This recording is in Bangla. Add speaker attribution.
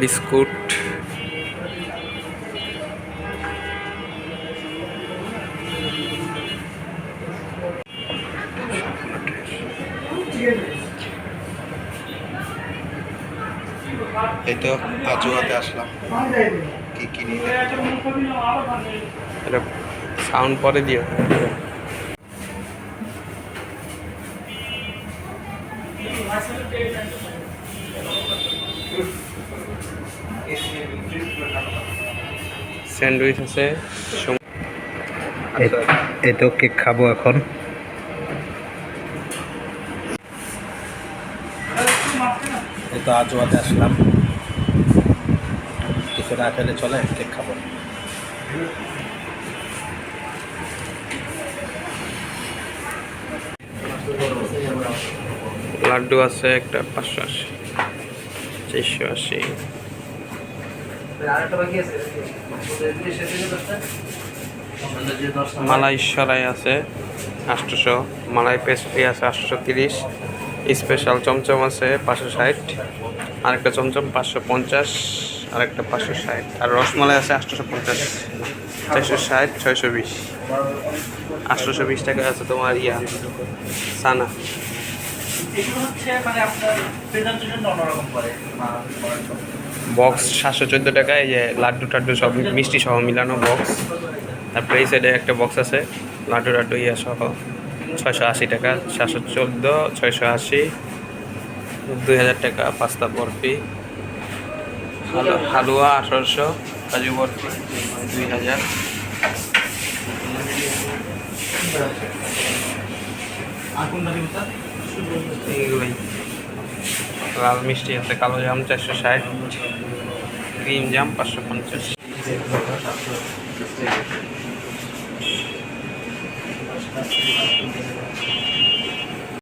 Speaker 1: বিস্কুট।
Speaker 2: এই তো আজুয়াতে আসলাম। কি কিনি
Speaker 1: এটা সাউন্ড পরে দিও। স্যান্ডউইচ আছে।
Speaker 2: এই তো কেক খাব এখন। এই তো আজুয়াতে আসলাম। কিছু না খেলে চলে কেক খাব।
Speaker 1: লাড্ডু আছে একটা পাঁচশো আশি চারশো আশি। মালাই সরাই আছে? আটশোশো মালাই পেস্ট্রি আছে আটশো তিরিশ। স্পেশাল চমচম আছে পাঁচশো ষাট। আরেকটা চমচম পাঁচশো পঞ্চাশ। আরেকটা পাঁচশো ষাট। আর রসমালাই আছে আটশোশো পঞ্চাশ। চারশো ষাট ছয়শো বিশ। আটশোশো বিশ টাকা আছে তোমার ইয়া সানা। বক্স সাতশো চোদ্দ টাকায় যে লাড্ডু টাড্ডু সব মিষ্টি সহ মিলানো বক্স তারপরে এই সাইডে একটা বক্স আছে, লাড্ডু টাড্ডু ইয়া সহ ছয়শো আশি টাকা, সাতশো চোদ্দ, ছয়শো আশি, দুই হাজার টাকা, পাস্তা বরফি। হালু- হালুয়া আঠারোশো, কাজু বরফি দুই হাজার। এইগুলোই। লাল মিষ্টি আছে কালো জাম চারশো ষাট ক্রিম জাম পাঁচশো পঞ্চাশ।